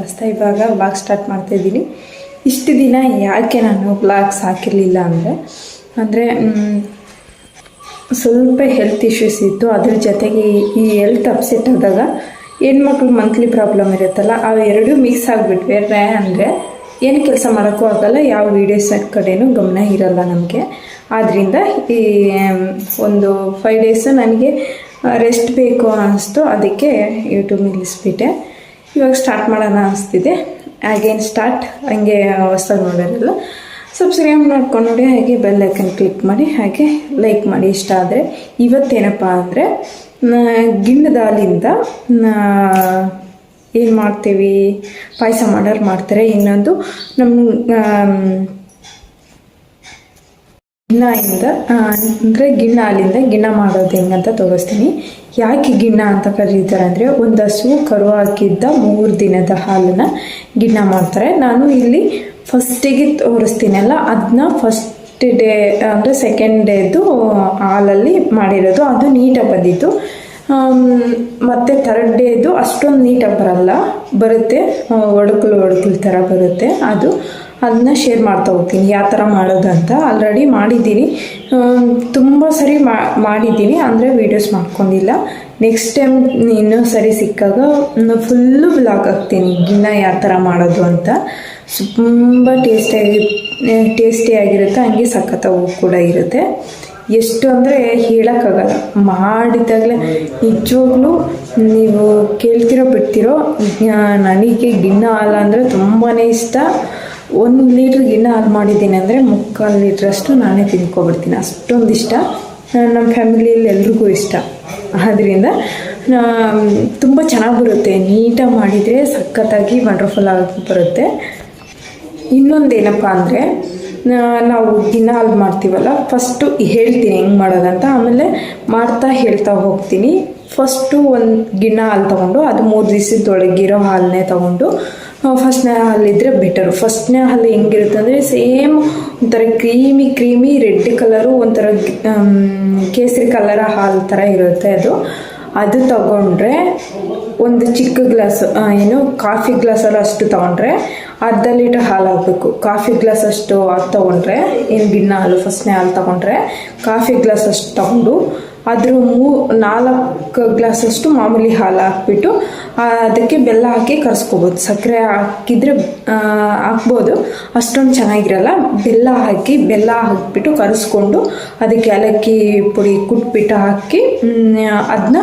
ಬಸ್ತಾ ಇವಾಗ blog start ಮಾಡ್ತಾ ಇದ್ದೀನಿ. ಇಷ್ಟು ದಿನ ಯಾಕೆ ನಾನು ಬ್ಲಾಗ್ಸ್ ಹಾಕಿರಲಿಲ್ಲ ಅಂದರೆ ಅಂದರೆ ಸ್ವಲ್ಪ ಹೆಲ್ತ್ ಇಶ್ಯೂಸ್ ಇತ್ತು. ಅದ್ರ ಜೊತೆಗೆ ಈ ಹೆಲ್ತ್ ಅಪ್ಸೆಟ್ ಆದಾಗ ಹೆಣ್ಮಕ್ಳು ಮಂತ್ಲಿ ಪ್ರಾಬ್ಲಮ್ ಇರುತ್ತಲ್ಲ, ಅವು ಎರಡೂ ಮಿಕ್ಸ್ ಆಗಿಬಿಟ್ವೆ. ರೇ ಅಂದರೆ ಏನು ಕೆಲಸ ಮಾಡೋಕ್ಕೂ ಆಗಲ್ಲ, ಯಾವ ವೀಡಿಯೋಸ್ ಕಡೆಯೂ ಗಮನ ಇರಲ್ಲ ನಮಗೆ. ಆದ್ದರಿಂದ ಈ ಒಂದು ಫೈವ್ ಡೇಸು ನನಗೆ ರೆಸ್ಟ್ ಬೇಕು ಅನ್ನಿಸ್ತು. ಅದಕ್ಕೆ ಯೂಟ್ಯೂಬ್ ನಿಲ್ಲಿಸ್ಬಿಟ್ಟೆ. ಇವಾಗ ಸ್ಟಾರ್ಟ್ ಮಾಡೋಣ ಅನಿಸ್ತಿದೆ. ಅಗೇನ್ ಸ್ಟಾರ್ಟ್ ಹಂಗೆ ಹೊಸ್ದಾಗಿ ನೋಡೋರಲ್ಲ ಸಬ್ಸ್ಕ್ರೈಬ್ ಮಾಡ್ಕೊಂಡು ನೋಡಿ, ಹಾಗೆ ಬೆಲ್ ಐಕನ್ ಕ್ಲಿಕ್ ಮಾಡಿ, ಹಾಗೆ ಲೈಕ್ ಮಾಡಿ ಇಷ್ಟ ಆದರೆ. ಇವತ್ತೇನಪ್ಪ ಅಂದರೆ ಗಿಣ್ಣದಾಲಿಂದ ಏನು ಮಾಡ್ತೀವಿ? ಪಾಯಸ ಮಾಡೋರು ಮಾಡ್ತಾರೆ. ಇನ್ನೊಂದು ನಮ್ಮ ಗಿಣ್ಣದಿಂದ ಅಂದರೆ ಗಿಣ್ಣ ಅಲ್ಲಿಂದ ಗಿಣ್ಣ ಮಾಡೋದು ಹೆಂಗಂತ ತೋರಿಸ್ತೀನಿ. ಯಾಕೆ ಗಿಣ್ಣ ಅಂತ ಕರೀತಾರೆ ಅಂದರೆ ಒಂದು ಹಸು ಕರು ಹಾಕಿದ್ದ ಮೂರು ದಿನದ ಹಾಲನ್ನು ಗಿಣ್ಣ ಮಾಡ್ತಾರೆ. ನಾನು ಇಲ್ಲಿ ಫಸ್ಟಿಗೆ ತೋರಿಸ್ತೀನಲ್ಲ ಅದನ್ನ ಫಸ್ಟ್ ಡೇ, ಅಂದರೆ ಸೆಕೆಂಡ್ ಡೇದು ಹಾಲಲ್ಲಿ ಮಾಡಿರೋದು. ಅದು ನೀಟಾಗಿ ಬಂದಿತ್ತು. ಮತ್ತು ಥರ್ಡ್ ಡೇದು ಅಷ್ಟೊಂದು ನೀಟಾಗಿ ಬರಲ್ಲ. ಬರುತ್ತೆ ಒಡಕಲು ಒಡಕಲು ಥರ ಬರುತ್ತೆ ಅದು. ಅದನ್ನ ಶೇರ್ ಮಾಡ್ತಾ ಹೋಗ್ತೀನಿ. ಯಾವ ಥರ ಮಾಡೋದಂತ ಆಲ್ರೆಡಿ ಮಾಡಿದ್ದೀನಿ. ತುಂಬ ಸರಿ ಮಾಡಿದ್ದೀನಿ. ಅಂದರೆ ವೀಡಿಯೋಸ್ ಮಾಡ್ಕೊಂಡಿಲ್ಲ. ನೆಕ್ಸ್ಟ್ ಟೈಮ್ ಇನ್ನೂ ಸರಿ ಸಿಕ್ಕಾಗ ಫುಲ್ಲು ಬ್ಲಾಗ್ ಹಾಕ್ತೀನಿ. ಗಿನ್ನ ಯಾವ ಥರ ಮಾಡೋದು ಅಂತ. ತುಂಬ ಟೇಸ್ಟಿಯಾಗಿ ಟೇಸ್ಟಿಯಾಗಿರುತ್ತೆ ಹಂಗೆ ಸಖತ್ತಾಗೂ ಕೂಡ ಇರುತ್ತೆ. ಎಷ್ಟು ಅಂದರೆ ಹೇಳೋಕ್ಕಾಗಲ್ಲ ಮಾಡಿದಾಗಲೇ ನಿಜವಾಗ್ಲೂ ನೀವು ಕೇಳ್ತಿರೋ ಬಿಡ್ತಿರೋ ನನಗೆ ಗಿನ್ನ ಹಾಲು ಅಂದರೆ ತುಂಬಾ ಇಷ್ಟ. ಒಂದು ಲೀಟ್ರ್ ಗಿಣ್ಣ ಹಾಲು ಮಾಡಿದ್ದೀನಿ ಅಂದರೆ ಮುಕ್ಕಾಲು ಲೀಟ್ರಷ್ಟು ನಾನೇ ತಿನ್ಕೊಬಿಡ್ತೀನಿ. ಅಷ್ಟೊಂದು ಇಷ್ಟ. ನಮ್ಮ ಫ್ಯಾಮಿಲಿಯಲ್ಲಿ ಎಲ್ರಿಗೂ ಇಷ್ಟ. ಆದ್ದರಿಂದ ತುಂಬ ಚೆನ್ನಾಗಿ ಬರುತ್ತೆ. ನೀಟಾಗಿ ಮಾಡಿದರೆ ಸಖತ್ತಾಗಿ ವಂಡರ್ಫುಲ್ ಆಗಿ ಬರುತ್ತೆ. ಇನ್ನೊಂದೇನಪ್ಪ ಅಂದರೆ ನಾವು ದಿನ ಹಾಲು ಮಾಡ್ತೀವಲ್ಲ ಫಸ್ಟು ಹೇಳ್ತೀನಿ ಹೆಂಗೆ ಮಾಡೋದಂತ. ಆಮೇಲೆ ಮಾಡ್ತಾ ಹೇಳ್ತಾ ಹೋಗ್ತೀನಿ. ಫಸ್ಟು ಒಂದು ಗಿಣ್ಣ ಹಾಲು ತೊಗೊಂಡು, ಅದು ಮೂರು ದಿವಸದೊಳಗಿರೋ ಹಾಲನ್ನೇ ತೊಗೊಂಡು ಫಸ್ಟ್ನೇ ಹಾಲಿದ್ರೆ ಬೆಟರು ಫಸ್ಟ್ನೇ ಹಾಲು ಹೆಂಗಿರುತ್ತೆ ಅಂದರೆ ಸೇಮ್ ಒಂಥರ ಕ್ರೀಮಿ ಕ್ರೀಮಿ ರೆಡ್ ಕಲರು ಒಂಥರ ಕೇಸರಿ ಕಲರ ಹಾಲು ಥರ ಇರುತ್ತೆ ಅದು. ಅದು ತಗೊಂಡ್ರೆ ಒಂದು ಚಿಕ್ಕ ಗ್ಲಾಸ್ ಏನು ಕಾಫಿ ಗ್ಲಾಸಲ್ಲಿ ಅಷ್ಟು ತಗೊಂಡ್ರೆ ಅರ್ಧ ಲೀಟರ್ ಹಾಲು ಹಾಕಬೇಕು ಕಾಫಿ ಗ್ಲಾಸ್ ಅಷ್ಟು ಅದು ತಗೊಂಡ್ರೆ, ಏನು ಗಿಣ್ಣ ಹಾಲು ಫಸ್ಟ್ನೇ ಹಾಲು ತಗೊಂಡ್ರೆ ಕಾಫಿ ಗ್ಲಾಸ್ ಅಷ್ಟು ತಗೊಂಡು ಅದ್ರ ಮೂ, ನಾಲ್ಕು ಗ್ಲಾಸಷ್ಟು ಮಾಮೂಲಿ ಹಾಲು ಹಾಕ್ಬಿಟ್ಟು ಅದಕ್ಕೆ ಬೆಲ್ಲ ಹಾಕಿ ಕರ್ಸ್ಕೊಬೋದು. ಸಕ್ಕರೆ ಹಾಕಿದರೆ ಹಾಕ್ಬೋದು. ಅಷ್ಟೊಂದು ಚೆನ್ನಾಗಿರಲ್ಲ. ಬೆಲ್ಲ ಹಾಕಿ, ಬೆಲ್ಲ ಹಾಕಿಬಿಟ್ಟು ಕರೆಸ್ಕೊಂಡು, ಅದಕ್ಕೆ ಏಲಕ್ಕಿ ಪುಡಿ ಕುಟ್ಬಿಟ್ಟು ಹಾಕಿ ಅದನ್ನ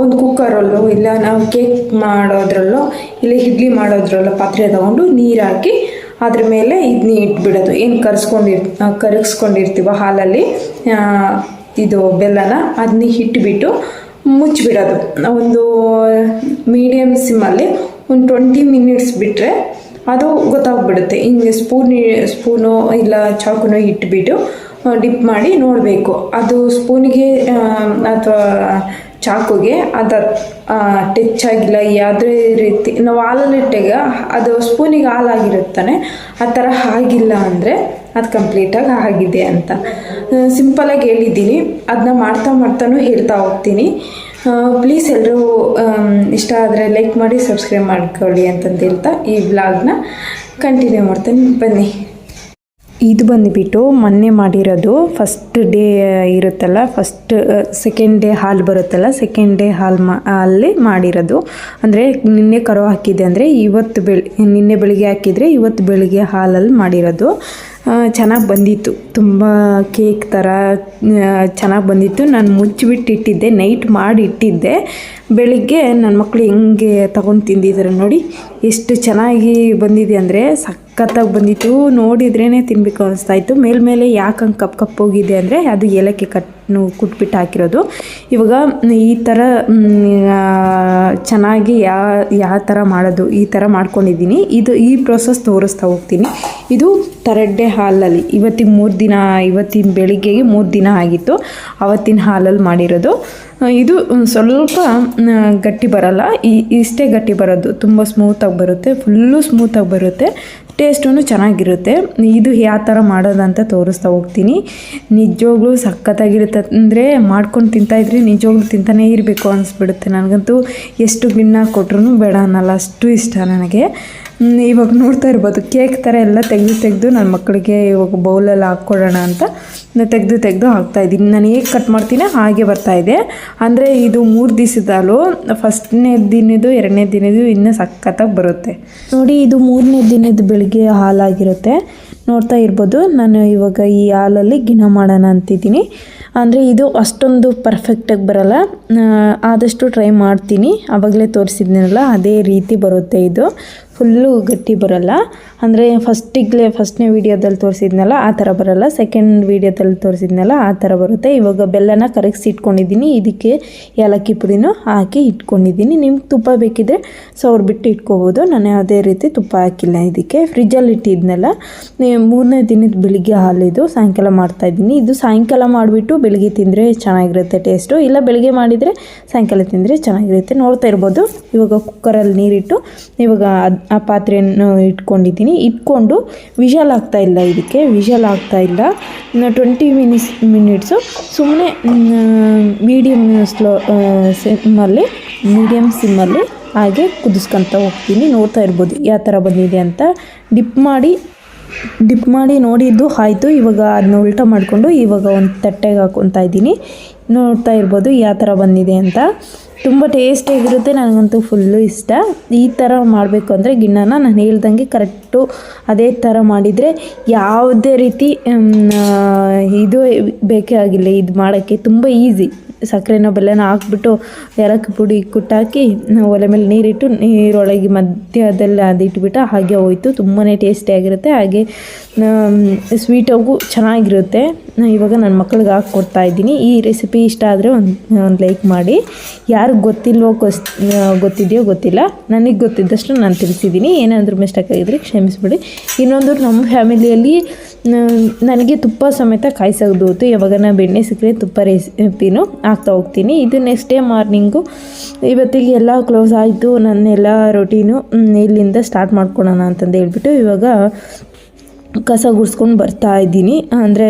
ಒಂದು ಕುಕ್ಕರಲ್ಲೋ, ಇಲ್ಲ ನಾವು ಕೇಕ್ ಮಾಡೋದ್ರಲ್ಲೋ, ಇಲ್ಲ ಇಡ್ಲಿ ಮಾಡೋದ್ರಲ್ಲೋ ಪಾತ್ರೆ ತಗೊಂಡು ನೀರು ಹಾಕಿ ಅದ್ರ ಮೇಲೆ ಇದನ್ನ ಇಟ್ಬಿಡೋದು. ಏನು ಕರೆಸ್ಕೊಂಡಿರ್ ಕರಗಿಸ್ಕೊಂಡಿರ್ತೀವೋ ಹಾಲಲ್ಲಿ ಇದು ಬೆಲ್ಲನ ಅದನ್ನ ಇಟ್ಬಿಟ್ಟು ಮುಚ್ಚಿಬಿಡೋದು ಒಂದು ಮೀಡಿಯಮ್ ಸಿಮ್ಮಲ್ಲಿ ಒಂದು ಟ್ವೆಂಟಿ ಮಿನಿಟ್ಸ್ ಬಿಟ್ಟರೆ ಅದು ಗೊತ್ತಾಗ್ಬಿಡುತ್ತೆ. ಹಿಂಗೆ ಸ್ಪೂನ್ ಸ್ಪೂನು ಇಲ್ಲ ಚಾಕುನೋ ಇಟ್ಬಿಟ್ಟು ಡಿಪ್ ಮಾಡಿ ನೋಡಬೇಕು. ಅದು ಸ್ಪೂನಿಗೆ ಅಥವಾ ಚಾಕುಗೆ ಅದು ಟಚ್ ಆಗಿಲ್ಲ ಯಾವುದೇ ರೀತಿ, ನಾವು ಹಾಲಲ್ಲಿಟ್ಟಾಗ ಅದು ಸ್ಪೂನಿಗೆ ಹಾಲಾಗಿರುತ್ತಾನೆ, ಆ ಥರ ಆಗಿಲ್ಲ ಅಂದರೆ ಅದು ಕಂಪ್ಲೀಟಾಗಿ ಆಗಿದೆ ಅಂತ. ಸಿಂಪಲಾಗಿ ಹೇಳಿದ್ದೀನಿ, ಅದನ್ನ ಮಾಡ್ತಾ ಮಾಡ್ತಾನೂ ಹೇಳ್ತಾ ಹೋಗ್ತೀನಿ. ಪ್ಲೀಸ್ ಎಲ್ಲರೂ ಇಷ್ಟ ಆದರೆ ಲೈಕ್ ಮಾಡಿ ಸಬ್ಸ್ಕ್ರೈಬ್ ಮಾಡ್ಕೊಳ್ಳಿ ಅಂತಂದು ಹೇಳ್ತಾ ಈ ಬ್ಲಾಗ್ನ ಕಂಟಿನ್ಯೂ ಮಾಡ್ತೀನಿ. ಬನ್ನಿ. ಇದು ಬಂದುಬಿಟ್ಟು ಮೊನ್ನೆ ಮಾಡಿರೋದು ಫಸ್ಟ್ ಡೇ ಇರುತ್ತಲ್ಲ ಫಸ್ಟ್ ಸೆಕೆಂಡ್ ಡೇ ಹಾಲು ಬರುತ್ತಲ್ಲ ಸೆಕೆಂಡ್ ಡೇ ಹಾಲು ಮಾ, ಅಲ್ಲಿ ಮಾಡಿರೋದು. ಅಂದರೆ ನಿನ್ನೆ ಕರು ಹಾಕಿದೆ ಅಂದರೆ ಇವತ್ತು ಬೆಳ, ನಿನ್ನೆ ಬೆಳಿಗ್ಗೆ ಹಾಕಿದರೆ ಇವತ್ತು ಬೆಳಿಗ್ಗೆ ಹಾಲಲ್ಲಿ ಮಾಡಿರೋದು. ಚೆನ್ನಾಗಿ ಬಂದಿತ್ತು. ತುಂಬ ಕೇಕ್ ಥರ ಚೆನ್ನಾಗಿ ಬಂದಿತ್ತು. ನಾನು ಮುಚ್ಚಿಬಿಟ್ಟು ಇಟ್ಟಿದ್ದೆ ನೈಟ್ ಮಾಡಿ ಇಟ್ಟಿದ್ದೆ ಬೆಳಿಗ್ಗೆ ನನ್ನ ಮಕ್ಕಳು ಹೆಂಗೆ ತಗೊಂಡು ತಿಂದಿದ್ದಾರೆ ನೋಡಿ, ಎಷ್ಟು ಚೆನ್ನಾಗಿ ಬಂದಿದೆ ಅಂದರೆ ಸಖತ್ತಾಗಿ ಬಂದಿತ್ತು. ನೋಡಿದ್ರೇ ತಿನ್ನಬೇಕು ಅನಿಸ್ತಾಯಿತ್ತು ಮೇಲ್ಮೇಲೆ ಯಾಕೆ ಹಂಗೆ ಕಪ್ ಕಪ್ ಹೋಗಿದೆ ಅಂದರೆ ಅದು ಏಲಕ್ಕಿ ಕಟ್ ಕುಟ್ಬಿಟ್ಟು ಹಾಕಿರೋದು ಇವಾಗ ಈ ಥರ ಚೆನ್ನಾಗಿ ಯಾ ಯಾವ ಥರ ಮಾಡೋದು, ಈ ಥರ ಮಾಡ್ಕೊಂಡಿದ್ದೀನಿ. ಇದು ಈ ಪ್ರೊಸೆಸ್ ತೋರಿಸ್ತಾ ಹೋಗ್ತೀನಿ. ಇದು ಥರ್ಡ್ ಡೇ ಹಾಲಲ್ಲಿ, ಇವತ್ತಿಗೆ ಮೂರು ದಿನ, ಇವತ್ತಿನ ಬೆಳಿಗ್ಗೆಗೆ ಮೂರು ದಿನ ಆಗಿತ್ತು. ಅವತ್ತಿನ ಹಾಲಲ್ಲಿ ಮಾಡಿರೋದು. ಇದು ಸ್ವಲ್ಪ ಗಟ್ಟಿ ಬರಲ್ಲ. ಈ, ಇಷ್ಟೇ ಗಟ್ಟಿ ಬರೋದು. ತುಂಬ ಸ್ಮೂತಾಗಿ ಬರುತ್ತೆ ಫುಲ್ಲು ಸ್ಮೂತಾಗಿ ಬರುತ್ತೆ. ಟೇಸ್ಟೂ ಚೆನ್ನಾಗಿರುತ್ತೆ. ಇದು ಯಾವ ಥರ ಮಾಡೋದಂತ ತೋರಿಸ್ತಾ ಹೋಗ್ತೀನಿ. ನಿಜವಾಗ್ಲೂ ಸಖತ್ತಾಗಿರುತ್ತೆ. ಅಂದರೆ ಮಾಡ್ಕೊಂಡು ತಿಂತಾಯಿದ್ರೆ ನಿಜವಾಗ್ಲೂ ತಿಂತಾನೇ ಇರಬೇಕು ಅನಿಸ್ಬಿಡುತ್ತೆ. ನನಗಂತೂ ಎಷ್ಟು ಗಿಣ್ಣ ಕೊಟ್ರು ಬೇಡ ಅನ್ನಲ್ಲ. ಅಷ್ಟು ಇಷ್ಟ ನನಗೆ. ಇವಾಗ ನೋಡ್ತಾ ಇರ್ಬೋದು. ಕೇಕ್ ಥರ ಎಲ್ಲ ತೆಗೆದು ತೆಗೆದು ನನ್ನ ಮಕ್ಕಳಿಗೆ ಇವಾಗ ಬೌಲಲ್ಲಿ ಹಾಕ್ಕೊಡೋಣ ಅಂತ ತೆಗೆದು ತೆಗೆದು ಹಾಕ್ತಾ ಇದ್ದೀನಿ. ನಾನು ಹೇಗೆ ಕಟ್ ಮಾಡ್ತೀನಿ ಹಾಗೆ ಬರ್ತಾ ಇದೆ. ಅಂದರೆ ಇದು ಮೂರು ದಿವಸದ ಹಾಲು ಫಸ್ಟ್ನೇ ದಿನದ್ದು, ಎರಡನೇ ದಿನದ್ದು ಇನ್ನೂ ಸಖತ್ತಾಗಿ ಬರುತ್ತೆ. ನೋಡಿ, ಇದು ಮೂರನೇ ದಿನದ ಬೆಳಿಗ್ಗೆ ಹಾಲಾಗಿರುತ್ತೆ. ನೋಡ್ತಾ ಇರ್ಬೋದು, ನಾನು ಇವಾಗ ಈ ಹಾಲಲ್ಲಿ ಗಿನ ಮಾಡೋಣ ಅಂತಿದ್ದೀನಿ. ಅಂದರೆ ಇದು ಅಷ್ಟೊಂದು ಪರ್ಫೆಕ್ಟಾಗಿ ಬರಲ್ಲ. ಆದಷ್ಟು ಟ್ರೈ ಮಾಡ್ತೀನಿ. ಆವಾಗಲೇ ತೋರಿಸಿದ್ನಲ್ಲ, ಅದೇ ರೀತಿ ಬರುತ್ತೆ ಇದು. ಫುಲ್ಲು ಗಟ್ಟಿ ಬರೋಲ್ಲ. ಅಂದರೆ ಫಸ್ಟಿಗ್ಲೇ ಫಸ್ಟ್ನೇ ವೀಡಿಯೋದಲ್ಲಿ ತೋರಿಸಿದ್ನಲ್ಲ, ಆ ಥರ ಬರೋಲ್ಲ. ಸೆಕೆಂಡ್ ವೀಡಿಯೋದಲ್ಲಿ ತೋರಿಸಿದ್ನಲ್ಲ, ಆ ಥರ ಬರುತ್ತೆ. ಇವಾಗ ಬೆಲ್ಲನ ಕರಗಿಸಿ ಇಟ್ಕೊಂಡಿದ್ದೀನಿ. ಇದಕ್ಕೆ ಏಲಕ್ಕಿ ಪುಡಿನೂ ಹಾಕಿ ಇಟ್ಕೊಂಡಿದ್ದೀನಿ. ನಿಮ್ಗೆ ತುಪ್ಪ ಬೇಕಿದ್ರೆ ಸೌರ್ ಬಿಟ್ಟು ಇಟ್ಕೋಬೋದು. ನಾನು ಯಾವುದೇ ರೀತಿ ತುಪ್ಪ ಹಾಕಿಲ್ಲ ಇದಕ್ಕೆ. ಫ್ರಿಜ್ಜಲ್ಲಿ ಇಟ್ಟಿದ್ನಲ್ಲ ಮೂರನೇ ದಿನದ ಬೆಳಿಗ್ಗೆ ಹಾಲಿದು ಸಾಯಂಕಾಲ ಮಾಡ್ತಾಯಿದ್ದೀನಿ ಇದು ಸಾಯಂಕಾಲ ಮಾಡಿಬಿಟ್ಟು ಬೆಳಿಗ್ಗೆ ತಿಂದರೆ ಚೆನ್ನಾಗಿರುತ್ತೆ ಟೇಸ್ಟು. ಇಲ್ಲ ಬೆಳಿಗ್ಗೆ ಮಾಡಿದರೆ ಸಾಯಂಕಾಲ ತಿಂದರೆ ಚೆನ್ನಾಗಿರುತ್ತೆ. ನೋಡ್ತಾ ಇರ್ಬೋದು. ಇವಾಗ ಕುಕ್ಕರಲ್ಲಿ ನೀರಿಟ್ಟು, ಇವಾಗ ಆ ಪಾತ್ರೆಯನ್ನು ಇಟ್ಕೊಂಡಿದ್ದೀನಿ. ಇಟ್ಕೊಂಡು ವಿಷಲ್ ಇಲ್ಲ ಇದಕ್ಕೆ. ವಿಷಲ್ ಇಲ್ಲ. ಟ್ವೆಂಟಿ ಮಿನಿಟ್ಸ್ ಮಿನಿಟ್ಸು ಸುಮ್ಮನೆ ಮೀಡಿಯಮ್ ಸ್ಲೋ ಸಿಮ್ಮಲ್ಲಿ ಮೀಡಿಯಮ್ ಸಿಮ್ಮಲ್ಲಿ ಹಾಗೆ ಕುದಿಸ್ಕೊತ ಹೋಗ್ತೀನಿ. ನೋಡ್ತಾ ಇರ್ಬೋದು ಯಾವ ಥರ ಬಂದಿದೆ ಅಂತ. ಡಿಪ್ ಮಾಡಿ ಡಿಪ್ ಮಾಡಿ ನೋಡಿದ್ದು ಆಯಿತು. ಇವಾಗ ಅದನ್ನ ಉಲ್ಟ ಮಾಡಿಕೊಂಡು ಇವಾಗ ಒಂದು ತಟ್ಟೆಗೆ ಹಾಕ್ಕೊತಾ ಇದ್ದೀನಿ. ನೋಡ್ತಾ ಇರ್ಬೋದು ಯಾವ ಥರ ಬಂದಿದೆ ಅಂತ. ತುಂಬ ಟೇಸ್ಟಿಯಾಗಿರುತ್ತೆ ನನಗಂತೂ ಫುಲ್ಲು ಇಷ್ಟ. ಈ ಥರ ಮಾಡಬೇಕು ಅಂದರೆ ಗಿಣ್ಣನ ನಾನು ಹೇಳ್ದಂಗೆ ಕರೆಕ್ಟು ಅದೇ ಥರ ಮಾಡಿದರೆ ಯಾವುದೇ ರೀತಿ ಇದು ಬೇಕೇ ಆಗಿಲ್ಲ, ಇದು ಮಾಡೋಕ್ಕೆ ತುಂಬ ಈಸಿ ಸಕ್ಕರೆನ ಬೆಲ್ಲನ ಹಾಕ್ಬಿಟ್ಟು ಎರಕ ಪುಡಿ ಕುಟ್ಟಾಕಿ ಒಲೆ ಮೇಲೆ ನೀರಿಟ್ಟು ನೀರೊಳಗೆ ಮಧ್ಯದಲ್ಲಿ ಅದಿಟ್ಬಿಟ್ಟು ಹಾಗೆ ಹೋಯ್ತು. ತುಂಬಾ ಟೇಸ್ಟಿಯಾಗಿರುತ್ತೆ ಹಾಗೆ ಸ್ವೀಟಾಗೂ ಚೆನ್ನಾಗಿರುತ್ತೆ. ಇವಾಗ ನನ್ನ ಮಕ್ಳಿಗೆ ಹಾಕ್ಕೊಡ್ತಾ ಇದ್ದೀನಿ. ಈ ರೆಸಿಪಿ ಇಷ್ಟ ಆದರೆ ಒಂದು ಒಂದು ಲೈಕ್ ಮಾಡಿ. ಯಾರಿಗೂ ಗೊತ್ತಿಲ್ವೋ ಕೊಸ್ ಗೊತ್ತಿದೆಯೋ ಗೊತ್ತಿಲ್ಲ. ನನಗೆ ಗೊತ್ತಿದ್ದಷ್ಟು ನಾನು ತಿಳಿಸಿದ್ದೀನಿ. ಏನಾದರೂ ಮಿಸ್ಟೇಕ್ ಆಗಿದ್ರೆ ಕ್ಷಮಿಸ್ಬಿಡಿ. ಇನ್ನೊಂದು ನಮ್ಮ ಫ್ಯಾಮಿಲಿಯಲ್ಲಿ ನನಗೆ ತುಪ್ಪ ಸಮೇತ ಕಾಯಿಸೋದು ಯಾವಾಗ ನಾನು ಬೆಣ್ಣೆ ಸಿಕ್ಕರೆ ತುಪ್ಪ ರೆಸಿಪಿನೂ ಹಾಕ್ತಾ ಹೋಗ್ತೀನಿ. ಇದು ನೆಕ್ಸ್ಟ್ ಡೇ ಮಾರ್ನಿಂಗು ಇವತ್ತಿಗೆ ಎಲ್ಲ ಕ್ಲೋಸ್ ಆಯಿತು. ನನ್ನೆಲ್ಲ ರೊಟೀನು ಮ್, ಇಲ್ಲಿಂದ ಸ್ಟಾರ್ಟ್ ಮಾಡ್ಕೊಳೋಣ ಅಂತಂದು ಹೇಳ್ಬಿಟ್ಟು ಇವಾಗ ಕಸ ಗುಡಿಸ್ಕೊಂಡು ಬರ್ತಾ ಇದ್ದೀನಿ. ಅಂದರೆ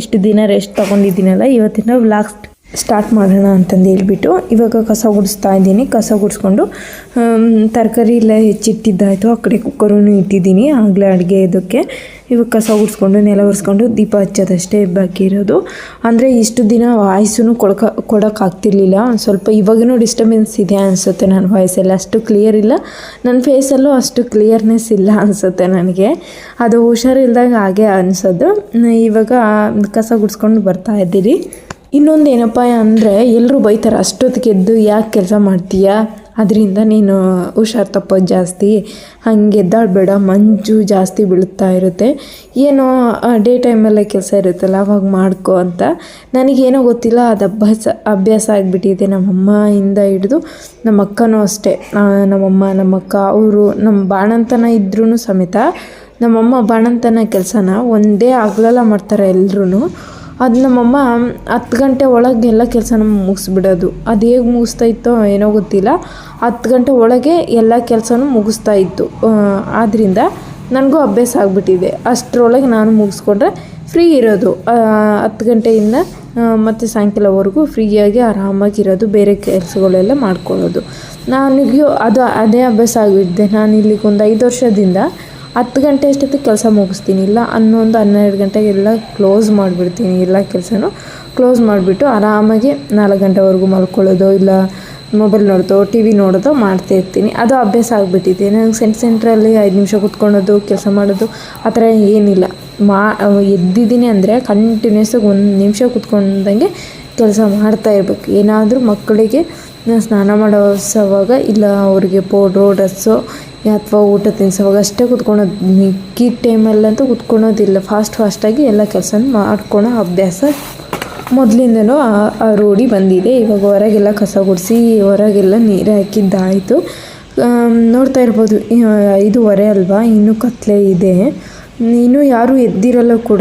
ಇಷ್ಟು ದಿನ ರೆಸ್ಟ್ ತೊಗೊಂಡಿದ್ದೀನಲ್ಲ ಇವತ್ತಿನ ವ್ಲಾಗ್ ಸ್ಟಾರ್ಟ್ ಮಾಡೋಣ ಅಂತಂದು ಹೇಳ್ಬಿಟ್ಟು ಇವಾಗ ಕಸ ಗುಡಿಸ್ತಾ ಇದ್ದೀನಿ. ಕಸ ಗುಡಿಸ್ಕೊಂಡು ತರಕಾರಿ ಎಲ್ಲ ಹೆಚ್ಚಿಟ್ಟಿದ್ದಾಯಿತು. ಆ ಕಡೆ ಕುಕ್ಕರೂ ಇಟ್ಟಿದ್ದೀನಿ. ಆಗಲೇ ಅಡುಗೆ ಇದಕ್ಕೆ. ಇವಾಗ ಕಸ ಗುಡಿಸ್ಕೊಂಡು, ನೆಲ ಒರೆಸ್ಕೊಂಡು ದೀಪ ಹಚ್ಚೋದಷ್ಟೇ ಬಾಕಿ ಇರೋದು. ಅಂದರೆ ಇಷ್ಟು ದಿನ ವಾಯ್ಸೂ ಕೊಡಕ ಕೊಡೋಕ್ಕಾಗ್ತಿರ್ಲಿಲ್ಲ. ಸ್ವಲ್ಪ ಇವಾಗೂ ಡಿಸ್ಟರ್ಬೆನ್ಸ್ ಇದೆ ಅನಿಸುತ್ತೆ ನನ್ನ ವಾಯ್ಸೆಲ್ಲ. ಅಷ್ಟು ಕ್ಲಿಯರ್ ಇಲ್ಲ. ನನ್ನ ಫೇಸಲ್ಲೂ ಅಷ್ಟು ಕ್ಲಿಯರ್ನೆಸ್ ಇಲ್ಲ ಅನಿಸುತ್ತೆ ನನಗೆ. ಅದು ಹುಷಾರಿಲ್ದಾಗ ಹಾಗೆ ಅನಿಸೋದು. ಇವಾಗ ಕಸ ಗುಡಿಸ್ಕೊಂಡು ಬರ್ತಾ ಇದ್ದೀರಿ. ಇನ್ನೊಂದು ಏನಪ್ಪ ಅಂದರೆ ಎಲ್ಲರೂ ಬೈತಾರೆ ಅಷ್ಟೊತ್ತಿಗೆ ಎದ್ದು ಯಾಕೆ ಕೆಲಸ ಮಾಡ್ತೀಯಾ? ಅದರಿಂದ ನೀನು ಹುಷಾರು ತಪ್ಪೋದು ಜಾಸ್ತಿ. ಹಂಗೆ ಎದ್ದಾಡಬೇಡ ಮಂಜು ಜಾಸ್ತಿ ಬೀಳುತ್ತಾ ಇರುತ್ತೆ. ಏನೋ ಡೇ ಟೈಮಲ್ಲೇ ಕೆಲಸ ಇರುತ್ತಲ್ಲ, ಅವಾಗ ಮಾಡ್ಕೊ ಅಂತ. ನನಗೇನೋ ಗೊತ್ತಿಲ್ಲ, ಅದು ಅಭ್ಯಾಸ ಅಭ್ಯಾಸ ಆಗಿಬಿಟ್ಟಿದೆ. ನಮ್ಮಮ್ಮ ಇಂದ ಹಿಡಿದು ನಮ್ಮ ಅಕ್ಕನೂ ಅಷ್ಟೇ. ನಮ್ಮಮ್ಮ, ನಮ್ಮಕ್ಕ, ಅವರು ನಮ್ಮ ಬಾಣಂತನ ಇದ್ರೂ ಸಮೇತ, ನಮ್ಮಮ್ಮ ಬಾಣಂತನ ಕೆಲಸನ ಒಂದೇ ಆಗಲಲ್ಲ ಮಾಡ್ತಾರೆ ಎಲ್ಲರೂ ಅದು ನಮ್ಮಮ್ಮ ಹತ್ತು ಗಂಟೆ ಒಳಗೆ ಎಲ್ಲ ಕೆಲಸನ ಮುಗಿಸ್ಬಿಡೋದು. ಅದು ಹೇಗೆ ಮುಗಿಸ್ತಾ ಇತ್ತೋ ಏನೋ ಗೊತ್ತಿಲ್ಲ. ಹತ್ತು ಗಂಟೆ ಒಳಗೆ ಎಲ್ಲ ಕೆಲಸನೂ ಮುಗಿಸ್ತಾ ಇತ್ತು ಆದ್ದರಿಂದ ನನಗೂ ಅಭ್ಯಾಸ ಆಗಿಬಿಟ್ಟಿದೆ. ಅಷ್ಟರೊಳಗೆ ನಾನು ಮುಗಿಸ್ಕೊಂಡ್ರೆ ಫ್ರೀ ಇರೋದು. ಹತ್ತು ಗಂಟೆಯಿಂದ ಮತ್ತು ಸಾಯಂಕಾಲವರೆಗೂ ಫ್ರೀಯಾಗಿ ಆರಾಮಾಗಿರೋದು, ಬೇರೆ ಕೆಲಸಗಳೆಲ್ಲ ಮಾಡ್ಕೊಳ್ಳೋದು. ನನಗೂ ಅದು ಅದೇ ಅಭ್ಯಾಸ ಆಗಿಬಿಟ್ಟಿದೆ. ನಾನು ಇಲ್ಲಿಗೊಂದು ಐದು ವರ್ಷದಿಂದ ಹತ್ತು ಗಂಟೆ ಅಷ್ಟೊತ್ತಿಗೆ ಕೆಲಸ ಮುಗಿಸ್ತೀನಿ. ಇಲ್ಲ, ಹನ್ನೊಂದು, ಹನ್ನೆರಡು ಗಂಟೆಗೆಲ್ಲ ಕ್ಲೋಸ್ ಮಾಡಿಬಿಡ್ತೀನಿ. ಎಲ್ಲ ಕೆಲಸನೂ ಕ್ಲೋಸ್ ಮಾಡಿಬಿಟ್ಟು ಆರಾಮಾಗಿ ನಾಲ್ಕು ಗಂಟೆವರೆಗೂ ಮಲ್ಕೊಳ್ಳೋದು, ಇಲ್ಲ ಮೊಬೈಲ್ ನೋಡೋದು ಟಿ ವಿ ನೋಡೋದು ಮಾಡ್ತಾ ಇರ್ತೀನಿ. ಅದು ಅಭ್ಯಾಸ ಆಗಿಬಿಟ್ಟಿದೆ. ನನಗೆ ಸೆಂಟ್ ಸೆಂಟ್ರಲ್ಲಿ ಐದು ನಿಮಿಷ ಕೂತ್ಕೊಳ್ಳೋದು, ಕೆಲಸ ಮಾಡೋದು, ಆ ಥರ ಏನಿಲ್ಲ. ಮಾ, ಎದ್ದಿದ್ದೀನಿ ಅಂದರೆ ಕಂಟಿನ್ಯೂಸಾಗಿ ಒಂದು ನಿಮಿಷ ಕೂತ್ಕೊಂಡಂಗೆ ಕೆಲಸ ಮಾಡ್ತಾ ಇರಬೇಕು. ಏನಾದರೂ ಮಕ್ಕಳಿಗೆ ನಾನು ಸ್ನಾನ ಮಾಡೋಸವಾಗ ಇಲ್ಲ ಅವ್ರಿಗೆ ಪೌಡ್ರು, ಡ್ರೆಸ್ಸು ಅಥವಾ ಊಟ ತಿನ್ಸೋವಾಗ ಅಷ್ಟೇ ಕುತ್ಕೊಳೋದು. ಮಿಕ್ಕಿ ಟೈಮಲ್ಲಂತೂ ಕುತ್ಕೊಳೋದಿಲ್ಲ. ಫಾಸ್ಟ್ ಫಾಸ್ಟಾಗಿ ಎಲ್ಲ ಕೆಲಸ ಮಾಡ್ಕೊಳೋ ಅಭ್ಯಾಸ ಮೊದಲಿಂದನೂ ಆ- ರೂಢಿ ಬಂದಿದೆ. ಇವಾಗ ಹೊರಗೆಲ್ಲ ಕಸ ಗುಡಿಸಿ, ಹೊರಗೆಲ್ಲ ನೀರು ಹಾಕಿದ್ದಾಯಿತು. ನೋಡ್ತಾ ಇರ್ಬೋದು ಇದು ಐದೂವರೆ ಅಲ್ವಾ? ಇನ್ನೂ ಕತ್ಲೆ ಇದೆ. ಇನ್ನೂ ಯಾರೂ ಎದ್ದಿರಲ್ಲ ಕೂಡ.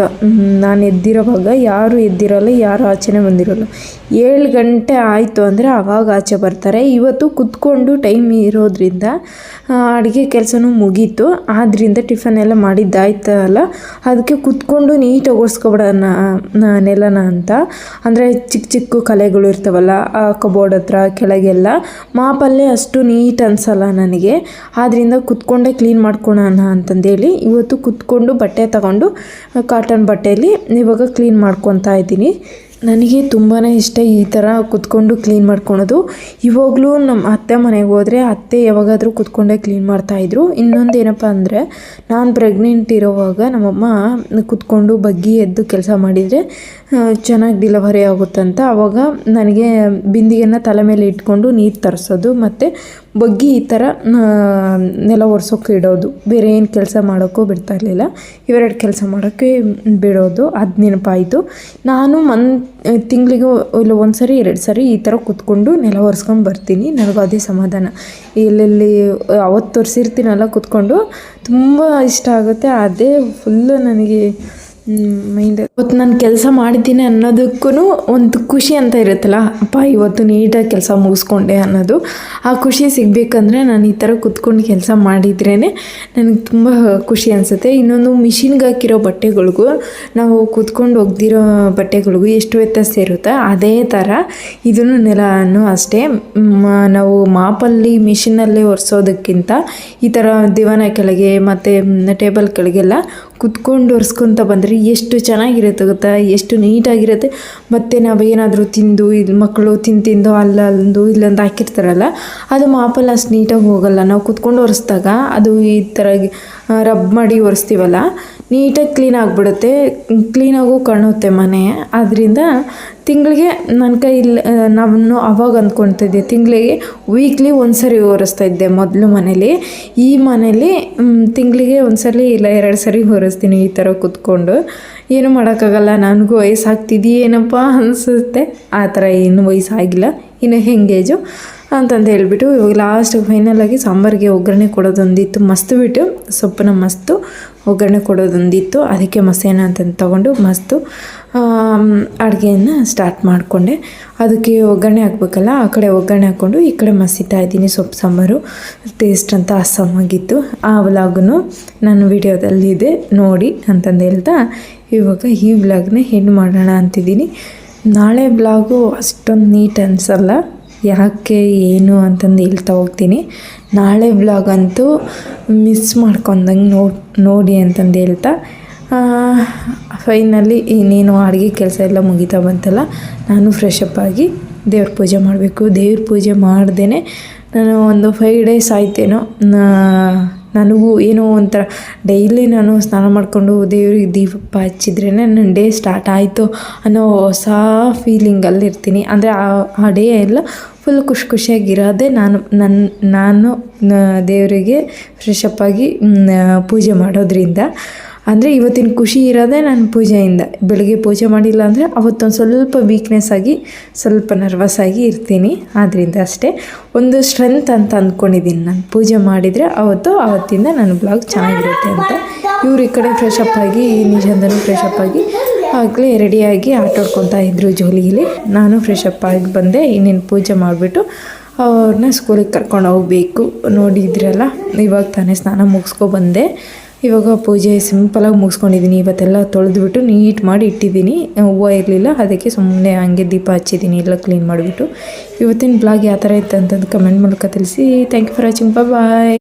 ನಾನು ಎದ್ದಿರೋವಾಗ ಯಾರೂ ಎದ್ದಿರಲ್ಲ, ಯಾರು ಆಚೆನೇ ಬಂದಿರಲ್ಲ. ಏಳು ಗಂಟೆ ಆಯಿತು ಅಂದರೆ ಆವಾಗ ಆಚೆ ಬರ್ತಾರೆ. ಇವತ್ತು ಕುತ್ಕೊಂಡು ಟೈಮ್ ಇರೋದ್ರಿಂದ ಅಡುಗೆ ಕೆಲಸನೂ ಮುಗೀತು. ಆದ್ದರಿಂದ ಟಿಫನ್ ಎಲ್ಲ ಮಾಡಿದ್ದಾಯ್ತಲ್ಲ. ಅದಕ್ಕೆ ಕುತ್ಕೊಂಡು ನೀಟಾಗಿ ಒರೆಸ್ಕೊಬಿಡೋಣ ನೆಲನ ಅಂತ. ಅಂದರೆ ಚಿಕ್ಕ ಚಿಕ್ಕ ಕಲೆಗಳು ಇರ್ತಾವಲ್ಲ, ಆ, ಕಬೋರ್ಡ್ ಹತ್ರ, ಕೆಳಗೆಲ್ಲ. ಮಾಪಲ್ಲೇ ಅಷ್ಟು ನೀಟ್ ಅನಿಸಲ್ಲ ನನಗೆ. ಆದ್ದರಿಂದ ಕುತ್ಕೊಂಡೇ ಕ್ಲೀನ್ ಮಾಡ್ಕೊಳೋಣ ಅಂತಂದೇಳಿ ಇವತ್ತು ಕುತ್ಕೊಂಡು ಬಟ್ಟೆ ತಗೊಂಡು ಕಾಟನ್ ಬಟ್ಟೆಯಲ್ಲಿ ಇವಾಗ ಕ್ಲೀನ್ ಮಾಡ್ಕೊತಾ ಇದ್ದೀನಿ. ನನಗೆ ತುಂಬಾ ಇಷ್ಟ ಈ ಥರ ಕುತ್ಕೊಂಡು ಕ್ಲೀನ್ ಮಾಡ್ಕೊಳೋದು. ಇವಾಗಲೂ ನಮ್ಮ ಅತ್ತೆ ಮನೆಗೆ ಹೋದರೆ ಅತ್ತೆ ಯಾವಾಗಾದರೂ ಕುತ್ಕೊಂಡೇ ಕ್ಲೀನ್ ಮಾಡ್ತಾಯಿದ್ರು ಇನ್ನೊಂದು ಏನಪ್ಪ ಅಂದರೆ, ನಾನು ಪ್ರೆಗ್ನೆಂಟ್ ಇರೋವಾಗ ನಮ್ಮಮ್ಮ ಕುತ್ಕೊಂಡು ಬಗ್ಗಿ ಎದ್ದು ಕೆಲಸ ಮಾಡಿದರೆ ಚೆನ್ನಾಗಿ ಡಿಲವರಿ ಆಗುತ್ತಂತ. ಆವಾಗ ನನಗೆ ಬಿಂದಿಗೆನ ತಲೆ ಮೇಲೆ ಇಟ್ಕೊಂಡು ನೀರು ತರಿಸೋದು ಮತ್ತು ಬಗ್ಗಿ ಈ ಥರ ನೆಲ ಒರೆಸೋಕೆ ಇಡೋದು. ಬೇರೆ ಏನು ಕೆಲಸ ಮಾಡೋಕ್ಕೂ ಬಿಡ್ತಾ ಇರಲಿಲ್ಲ. ಇವೆರಡು ಕೆಲಸ ಮಾಡೋಕ್ಕೆ ಬಿಡೋದು. ಅದು ನೆನಪಾಯಿತು. ನಾನು ಮನ್ ತಿಂಗಳಿಗೆ ಇಲ್ಲ ಒಂದು ಸರಿ ಎರಡು ಸರಿ ಈ ಥರ ಕೂತ್ಕೊಂಡು ನೆಲ ಒರೆಸ್ಕೊಂಡು ಬರ್ತೀನಿ. ನನಗೂ ಅದೇ ಸಮಾಧಾನ. ಎಲ್ಲೆಲ್ಲಿ ಅವತ್ತು ತೋರಿಸಿರ್ತೀನಲ್ಲ ಕೂತ್ಕೊಂಡು. ತುಂಬ ಇಷ್ಟ ಆಗುತ್ತೆ. ಅದೇ ಫುಲ್ಲು ನನಗೆ ಮೈಂಡ್. ಇವತ್ತು ನಾನು ಕೆಲಸ ಮಾಡಿದ್ದೀನಿ ಅನ್ನೋದಕ್ಕೂ ಒಂದು ಖುಷಿ ಅಂತ ಇರುತ್ತಲ್ಲ, ಅಪ್ಪ, ಇವತ್ತು ನೀಟಾಗಿ ಕೆಲಸ ಮುಗಿಸ್ಕೊಂಡೆ ಅನ್ನೋದು. ಆ ಖುಷಿ ಸಿಗಬೇಕಂದ್ರೆ ನಾನು ಈ ಥರ ಕುತ್ಕೊಂಡು ಕೆಲಸ ಮಾಡಿದ್ರೇ ನನಗೆ ತುಂಬ ಖುಷಿ ಅನಿಸುತ್ತೆ. ಇನ್ನೊಂದು ಮಿಷಿನ್ಗೆ ಹಾಕಿರೋ ಬಟ್ಟೆಗಳಿಗೂ, ನಾವು ಕೂತ್ಕೊಂಡು ಹೋಗ್ದಿರೋ ಬಟ್ಟೆಗಳಿಗೂ ಎಷ್ಟು ವ್ಯತ್ಯಾಸ ಇರುತ್ತೆ, ಅದೇ ಥರ ಇದನ್ನು ನೆಲನೂ ಅಷ್ಟೇ. ನಾವು ಮಾಪಲ್ಲಿ ಮಿಷಿನಲ್ಲಿ ಒರೆಸೋದಕ್ಕಿಂತ ಈ ಥರ ದಿವಾನ ಕೆಳಗೆ ಮತ್ತು ಟೇಬಲ್ ಕೆಳಗೆಲ್ಲ ಕುತ್ಕೊಂಡು ಒರೆಸ್ಕೊತ ಬಂದರೆ. ಎಷ್ಟು ಚೆನ್ನಾಗಿರುತ್ತೆ ಗೊತ್ತಾ? ಎಷ್ಟು ನೀಟಾಗಿರುತ್ತೆ. ಮತ್ತು ನಾವೇನಾದರೂ ತಿಂದು, ಇದು ಮಕ್ಕಳು ತಿಂದು ತಿಂದು ಅಲ್ಲಂದು ಇಲ್ಲಂದು ಹಾಕಿರ್ತಾರಲ್ಲ, ಅದು ಮಾಪಲ್ಲಿ ಅಷ್ಟು ನೀಟಾಗಿ ಹೋಗಲ್ಲ. ನಾವು ಕುತ್ಕೊಂಡು ಒರೆಸ್ದಾಗ ಅದು ಈ ಥರ ರಬ್ ಮಾಡಿ ಒರೆಸ್ತೀವಲ್ಲ ನೀಟಾಗಿ ಕ್ಲೀನ್ ಆಗಿಬಿಡುತ್ತೆ. ಕ್ಲೀನಾಗೂ ಕಾಣುತ್ತೆ ಮನೆ. ಆದ್ದರಿಂದ ತಿಂಗಳಿಗೆ ನನ್ನ ಕೈಲಿ ನಾನು ಅವಾಗ ಅಂದ್ಕೊಳ್ತಿದ್ದೆ ತಿಂಗಳಿಗೆ ವೀಕ್ಲಿ ಒಂದು ಸರಿ ಇದ್ದೆ ಮೊದಲು ಮನೇಲಿ. ಈ ಮನೇಲಿ ತಿಂಗಳಿಗೆ ಒಂದು ಸಲ ಇಲ್ಲ, ಎರಡು ಸರಿ ಒರೆಸ್ತೀನಿ ಈ ಥರ ಕೂತ್ಕೊಂಡು. ಏನು ಮಾಡೋಕ್ಕಾಗಲ್ಲ, ನನಗೂ ವಯಸ್ಸಾಗ್ತಿದೆಯೇನಪ್ಪ ಅನಿಸುತ್ತೆ. ಆ ಥರ ಏನು ವಯಸ್ಸಾಗಿಲ್ಲ. ಇನ್ನು ಹೆಂಗೇಜು? ಅಂತಂದು ಹೇಳ್ಬಿಟ್ಟು ಇವಾಗ ಲಾಸ್ಟ್ ಫೈನಲಾಗಿ ಸಾಂಬಾರಿಗೆ ಒಗ್ಗರಣೆ ಕೊಡೋದೊಂದಿತ್ತು, ಮಸ್ತ್ ಬಿಟ್ಟು ಸೊಪ್ಪನ್ನ ಮಸ್ತು ಒಗ್ಗರಣೆ ಕೊಡೋದೊಂದಿತ್ತು. ಅದಕ್ಕೆ ಮಸೇನ ಅಂತಂದು ತೊಗೊಂಡು ಮಸ್ತು ಅಡುಗೆಯನ್ನು ಸ್ಟಾರ್ಟ್ ಮಾಡಿಕೊಂಡೆ. ಅದಕ್ಕೆ ಒಗ್ಗರಣೆ ಹಾಕ್ಬೇಕಲ್ಲ, ಆ ಕಡೆ ಒಗ್ಗರಣೆ ಹಾಕ್ಕೊಂಡು ಈ ಕಡೆ ಮಸೀತಾ ಇದ್ದೀನಿ ಸೊಪ್ಪು, ಸಾಂಬಾರು. ಟೇಸ್ಟ್ ಅಂತ ಅಸ್ಸಾಮಾಗಿತ್ತು ಆ ವ್ಲಾಗನ್ನು ನಾನು ವಿಡಿಯೋದಲ್ಲಿದೆ ನೋಡಿ ಅಂತಂದು ಹೇಳ್ತಾ ಇವಾಗ ಈ ವ್ಲಾಗ್ನ ಹೆಣ್ಣು ಮಾಡೋಣ ಅಂತಿದ್ದೀನಿ. ನಾಳೆ ಬ್ಲಾಗು ಅಷ್ಟೊಂದು ನೀಟ್ ಅನಿಸಲ್ಲ. ಯಾಕೆ, ಏನು ಅಂತಂದು ಹೇಳ್ತಾ ಹೋಗ್ತೀನಿ ನಾಳೆ ಬ್ಲಾಗ್ ಅಂತೂ ಮಿಸ್ ಮಾಡ್ಕೊಂಡಂಗೆ ನೋಡಿ ನೋಡಿ ಅಂತಂದು ಹೇಳ್ತಾ. ಫೈನಲಿ ಇನ್ನೇನು ಅಡುಗೆ ಕೆಲಸ ಎಲ್ಲ ಮುಗಿತಾ ಬಂತಲ್ಲ, ನಾನು ಫ್ರೆಶ್ ಅಪ್ ಆಗಿ ದೇವ್ರ ಪೂಜೆ ಮಾಡಬೇಕು. ದೇವ್ರ ಪೂಜೆ ಮಾಡ್ದೇ ನಾನು ಒಂದು ಫೈವ್ ಡೇಸ್ ಆಯ್ತೇನೋ ನನಗೂ ಏನೋ ಒಂಥರ ಡೈಲಿ ನಾನು ಸ್ನಾನ ಮಾಡಿಕೊಂಡು ದೇವ್ರಿಗೆ ದೀಪ ಹಚ್ಚಿದ್ರೇ ನನ್ನ ಡೇ ಸ್ಟಾರ್ಟ್ ಆಯಿತು ಅನ್ನೋ ಹೊಸ ಫೀಲಿಂಗಲ್ಲಿ ಇರ್ತೀನಿ. ಅಂದರೆ ಆ- ಡೇ ಎಲ್ಲ ಫುಲ್ ಖುಷಿ ಖುಷಿಯಾಗಿರೋದೇ ನಾನು ನನ್ನ ನಾನು ದೇವರಿಗೆ ಫ್ರೆಶ್ ಪೂಜೆ ಮಾಡೋದ್ರಿಂದ. ಅಂದರೆ ಇವತ್ತಿನ ಖುಷಿ ಇರೋದೇ ನನ್ನ ಪೂಜೆಯಿಂದ. ಬೆಳಗ್ಗೆ ಪೂಜೆ ಮಾಡಿಲ್ಲ ಅಂದರೆ ಅವತ್ತೊಂದು ಸ್ವಲ್ಪ ವೀಕ್ನೆಸ್ ಆಗಿ ಸ್ವಲ್ಪ ನರ್ವಸ್ ಆಗಿ ಇರ್ತೀನಿ. ಆದ್ದರಿಂದ ಅಷ್ಟೇ ಒಂದು ಸ್ಟ್ರೆಂತ್ ಅಂತ ಅಂದ್ಕೊಂಡಿದ್ದೀನಿ ನಾನು ಪೂಜೆ ಮಾಡಿದರೆ ಅವತ್ತು ಅವತ್ತಿಂದ ನನ್ನ ಬ್ಲಾಗ್ ಚೆನ್ನಾಗಿರುತ್ತೆ ಅಂತ. ಇವ್ರು ಈ ಕಡೆ ಫ್ರೆಶ್ ಅಪ್ ಆಗಿ ನಿಜಂದನೂ ಫ್ರೆಶ್ ಆಗಿ ಆಗಲೇ ರೆಡಿಯಾಗಿ ಆಟಾಡ್ಕೊತಾ ಇದ್ದರು ಜೋಲಿಯಲ್ಲಿ ನಾನು ಫ್ರೆಶ್ ಆಗಿ ಬಂದೆ. ಇನ್ನೇನು ಪೂಜೆ ಮಾಡಿಬಿಟ್ಟು ಅವ್ರನ್ನ ಸ್ಕೂಲಿಗೆ ಕರ್ಕೊಂಡು ಹೋಗಬೇಕು. ನೋಡಿದ್ರಲ್ಲ ಇವಾಗ ತಾನೇ ಸ್ನಾನ ಮುಗಿಸ್ಕೊ ಬಂದೆ. ಇವಾಗ ಪೂಜೆ ಸಿಂಪಲಾಗಿ ಮುಗಿಸ್ಕೊಂಡಿದ್ದೀನಿ ಇವತ್ತೆಲ್ಲ ತೊಳೆದ್ಬಿಟ್ಟು ನೀಟ್ ಮಾಡಿ ಇಟ್ಟಿದ್ದೀನಿ. ಹೂವು ಇರಲಿಲ್ಲ, ಅದಕ್ಕೆ ಸುಮ್ಮನೆ ಹಂಗೆ ದೀಪ ಹಚ್ಚಿದ್ದೀನಿ, ಎಲ್ಲ ಕ್ಲೀನ್ ಮಾಡಿಬಿಟ್ಟು. ಇವತ್ತಿನ ಬ್ಲಾಗ್ ಯಾವ ಥರ ಇತ್ತು ಅಂತಂದು ಕಮೆಂಟ್ ಮೂಲಕ ತಿಳಿಸಿ. Thank you for watching bye